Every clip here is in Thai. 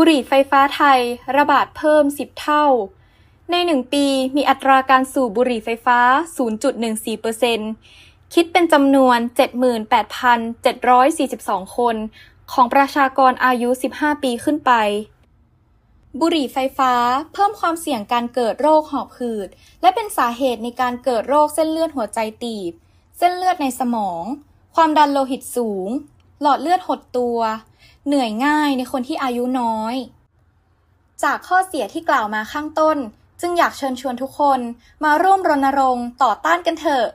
บุหรี่ไฟฟ้าไทยระบาดเพิ่ม 10 เท่า ใน 1 ปีมีอัตราการสูบบุหรี่ไฟฟ้า 0.14%คิดเป็นจำนวน 78,742 คน ของประชากรอายุ 15 ปีขึ้นไป บุหรี่ไฟฟ้าเพิ่มความเสี่ยงการเกิดโรคหอบหืด และเป็นสาเหตุในการเกิดโรคเส้นเลือดหัวใจตีบ เส้นเลือดในสมอง ความดันโลหิตสูง หลอดเลือดหดตัว เหนื่อยง่ายในคนที่อายุน้อย จากข้อเสียที่กล่าวมาข้างต้น จึงอยากเชิญชวนทุกคนมาร่วมรณรงค์ต่อต้านกันเถอะ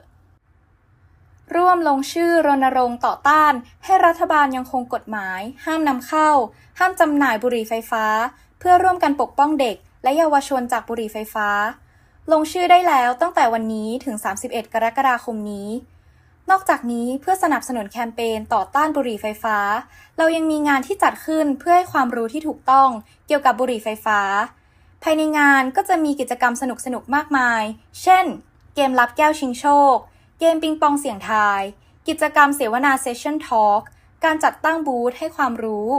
ร่วมลงชื่อรณรงค์ต่อต้าน ให้รัฐบาลยังคงกฎหมาย ห้ามนำเข้า ห้ามจำหน่ายบุหรี่ไฟฟ้า เพื่อร่วมกันปกป้องเด็ก และเยาวชนจากบุหรี่ไฟฟ้า ลงชื่อได้แล้วตั้งแต่วันนี้ถึง 31 กรกฎาคมนี้ นอกจากนี้เพื่อสนับสนุนแคมเปญต่อต้านบุหรี่ไฟฟ้า เรายังมีงานที่จัดขึ้นเพื่อให้ความรู้ที่ถูกต้องเกี่ยวกับบุหรี่ไฟฟ้า ภายในงานก็จะมีกิจกรรมสนุกๆมากมาย เช่น เกมรับแก้วชิงโชค เกมปิงปองเสียงทาย กิจกรรมเสวนาเซสชั่นทอล์กการจัดตั้งบูธให้ความรู้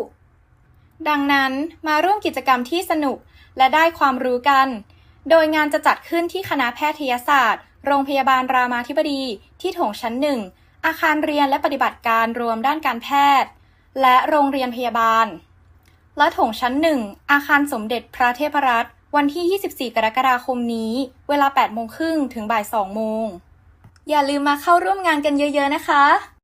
ดังนั้นมาร่วมกิจกรรมที่สนุกและได้ความรู้กัน โดยงานจะจัดขึ้นที่คณะแพทยศาสตร์ โรงพยาบาลรามาธิบดี ที่โถงชั้นหนึ่ง อาคารเรียนและปฏิบัติการรวมด้านการแพทย์ และโรงเรียนพยาบาล และโถงชั้นหนึ่ง อาคารสมเด็จพระเทพรัตน์ วันที่ 24 กรกฎาคมนี้ เวลา8โมงครึ่งถึงบ่าย2โมง อย่าลืมมาเข้าร่วมงานกันเยอะ ๆ นะคะ